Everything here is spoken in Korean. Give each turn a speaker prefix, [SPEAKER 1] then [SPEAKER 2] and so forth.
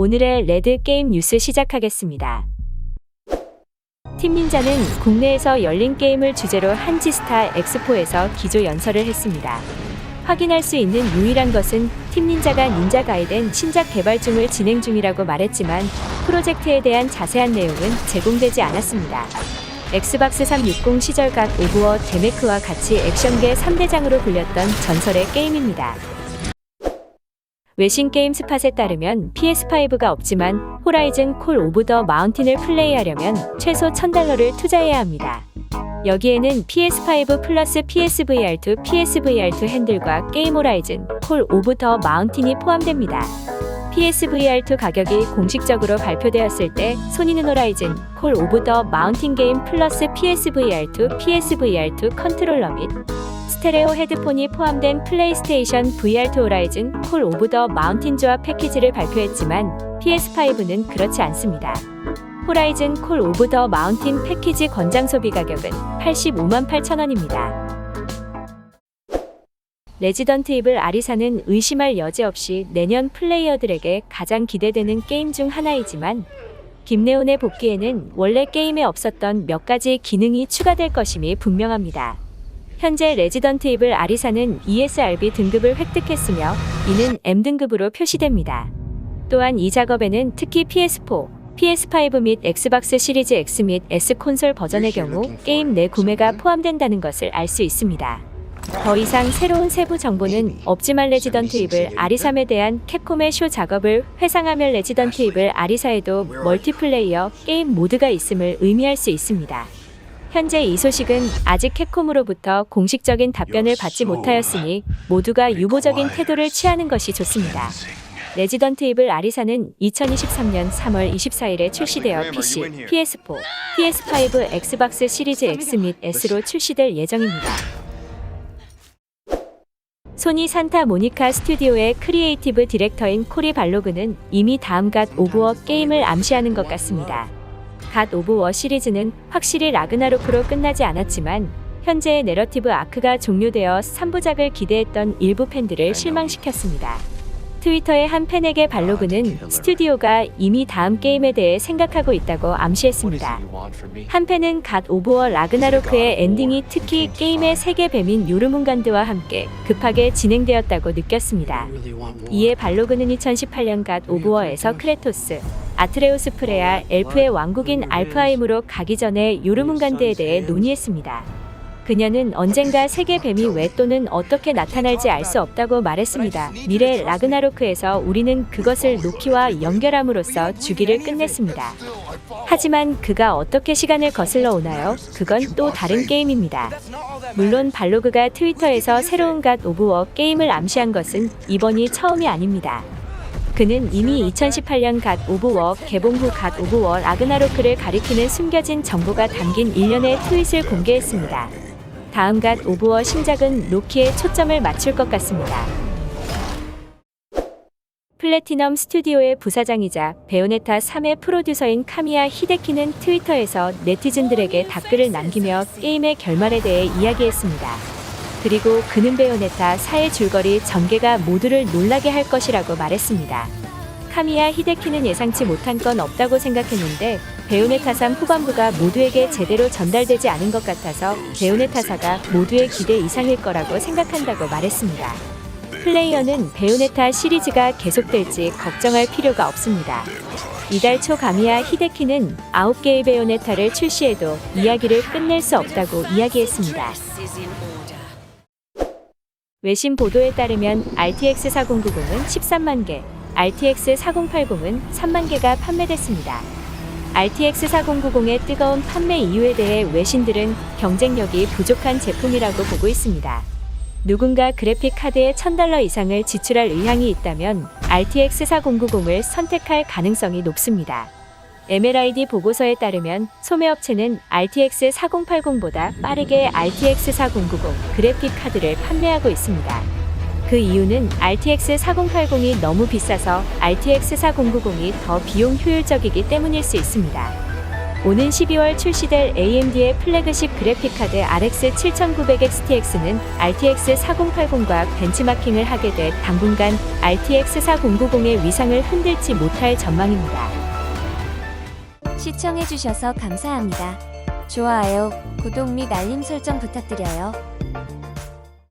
[SPEAKER 1] 오늘의 레드 게임 뉴스 시작하겠습니다. 팀닌자는 국내에서 열린 게임을 주제로 한지스타 엑스포에서 기조 연설을 했습니다. 확인할 수 있는 유일한 것은 팀닌자가 닌자 가이덴 신작 개발 중을 진행 중이라고 말했지만 프로젝트에 대한 자세한 내용은 제공되지 않았습니다. 엑스박스 360 시절 각 오브워 데메크와 같이 액션계 3대장으로 불렸던 전설의 게임입니다. 외신 게임 스팟에 따르면 PS5가 없지만 호라이즌 콜 오브 더 마운틴을 플레이하려면 최소 1000달러를 투자해야 합니다. 여기에는 PS5 플러스 PSVR2, PSVR2 핸들과 게임 호라이즌 콜 오브 더 마운틴이 포함됩니다. PSVR2 가격이 공식적으로 발표되었을 때 소니는 호라이즌 콜 오브 더 마운틴 게임 플러스 PSVR2, PSVR2 컨트롤러 및 스테레오 헤드폰이 포함된 플레이스테이션 VR2 호라이즌 콜 오브 더 마운틴 조합 패키지를 발표했지만 PS5는 그렇지 않습니다. 호라이즌 콜 오브 더 마운틴 패키지 권장 소비 가격은 85만 8천 원입니다. 레지던트 이블 아리사는 의심할 여지 없이 내년 플레이어들에게 가장 기대되는 게임 중 하나이지만 김내온의 복귀에는 원래 게임에 없었던 몇 가지 기능이 추가될 것임이 분명합니다. 현재 레지던트 이블 아리사는 ESRB 등급을 획득했으며 이는 M등급으로 표시됩니다. 또한 이 작업에는 특히 PS4, PS5 및 엑스박스 시리즈 X 및 S 콘솔 버전의 경우 게임 내 구매가 포함된다는 것을 알 수 있습니다. 더 이상 새로운 세부 정보는 없지만 레지던트 이블 아리삼에 대한 캡콤의 쇼 작업을 회상하면 레지던트 이블 아리사에도 멀티플레이어 게임 모드가 있음을 의미할 수 있습니다. 현재 이 소식은 아직 캡콤으로부터 공식적인 답변을 받지 못하였으니 모두가 유보적인 태도를 취하는 것이 좋습니다. 레지던트 이블 아리사는 2023년 3월 24일에 출시되어 PC, PS4, PS5, 엑스박스 시리즈 X 및 S로 출시될 예정입니다. 소니 산타 모니카 스튜디오의 크리에이티브 디렉터인 코리 발로그는 이미 다음 갓 오브워 게임을 암시하는 것 같습니다. 갓 오브 워 시리즈는 확실히 라그나로크로 끝나지 않았지만 현재의 내러티브 아크가 종료되어 3부작을 기대했던 일부 팬들을 실망시켰습니다. 트위터의 한 팬에게 발로그는 스튜디오가 이미 다음 게임에 대해 생각하고 있다고 암시했습니다. 한 팬은 갓 오브워 라그나로크의 엔딩이 특히 게임의 세계 뱀인 요르문간드와 함께 급하게 진행되었다고 느꼈습니다. 이에 발로그는 2018년 갓 오브워에서 크레토스, 아트레우스 프레아, 엘프의 왕국인 알프하임으로 가기 전에 요르문간드에 대해 논의했습니다. 그녀는 언젠가 세계 뱀이 왜 또는 어떻게 나타날지 알 수 없다고 말했습니다. 미래 라그나로크에서 우리는 그것을 로키와 연결함으로써 주기를 끝냈습니다. 하지만 그가 어떻게 시간을 거슬러 오나요? 그건 또 다른 게임입니다. 물론 발로그가 트위터에서 새로운 갓 오브워 게임을 암시한 것은 이번이 처음이 아닙니다. 그는 이미 2018년 갓 오브워 개봉 후 갓 오브워 라그나로크를 가리키는 숨겨진 정보가 담긴 일련의 트윗을 공개했습니다. 다음 갓 오브워 신작은 로키에 초점을 맞출 것 같습니다. 플래티넘 스튜디오의 부사장이자 베요네타 3의 프로듀서인 카미야 히데키는 트위터에서 네티즌들에게 댓글을 남기며 게임의 결말에 대해 이야기했습니다. 그리고 그는 베요네타 4의 줄거리 전개가 모두를 놀라게 할 것이라고 말했습니다. 카미야 히데키는 예상치 못한 건 없다고 생각했는데 3 후반부가 모두에게 제대로 전달되지 않은 것 같아서 베요네타 4가 모두의 기대 이상일 거라고 생각한다고 말했습니다. 플레이어는 베요네타 시리즈가 계속될지 걱정할 필요가 없습니다. 이달 초 가미야 히데키는 9개의 베요네타를 출시해도 이야기를 끝낼 수 없다고 이야기했습니다. 외신 보도에 따르면 RTX 4090은 13만 개, RTX 4080은 3만 개가 판매됐습니다. RTX 4090의 뜨거운 판매 이유에 대해 외신들은 경쟁력이 부족한 제품이라고 보고 있습니다. 누군가 그래픽 카드에 1000달러 이상을 지출할 의향이 있다면 RTX 4090을 선택할 가능성이 높습니다. MLID 보고서에 따르면 소매업체는 RTX 4080보다 빠르게 RTX 4090 그래픽 카드를 판매하고 있습니다. 그 이유는 RTX 4080이 너무 비싸서 RTX 4090이 더 비용 효율적이기 때문일 수 있습니다. 오는 12월 출시될 AMD의 플래그십 그래픽카드 RX 7900XTX는 RTX 4080과 벤치마킹을 하게 돼 당분간 RTX 4090의 위상을 흔들지 못할 전망입니다.
[SPEAKER 2] 시청해주셔서 감사합니다. 좋아요, 구독 및 알림 설정 부탁드려요.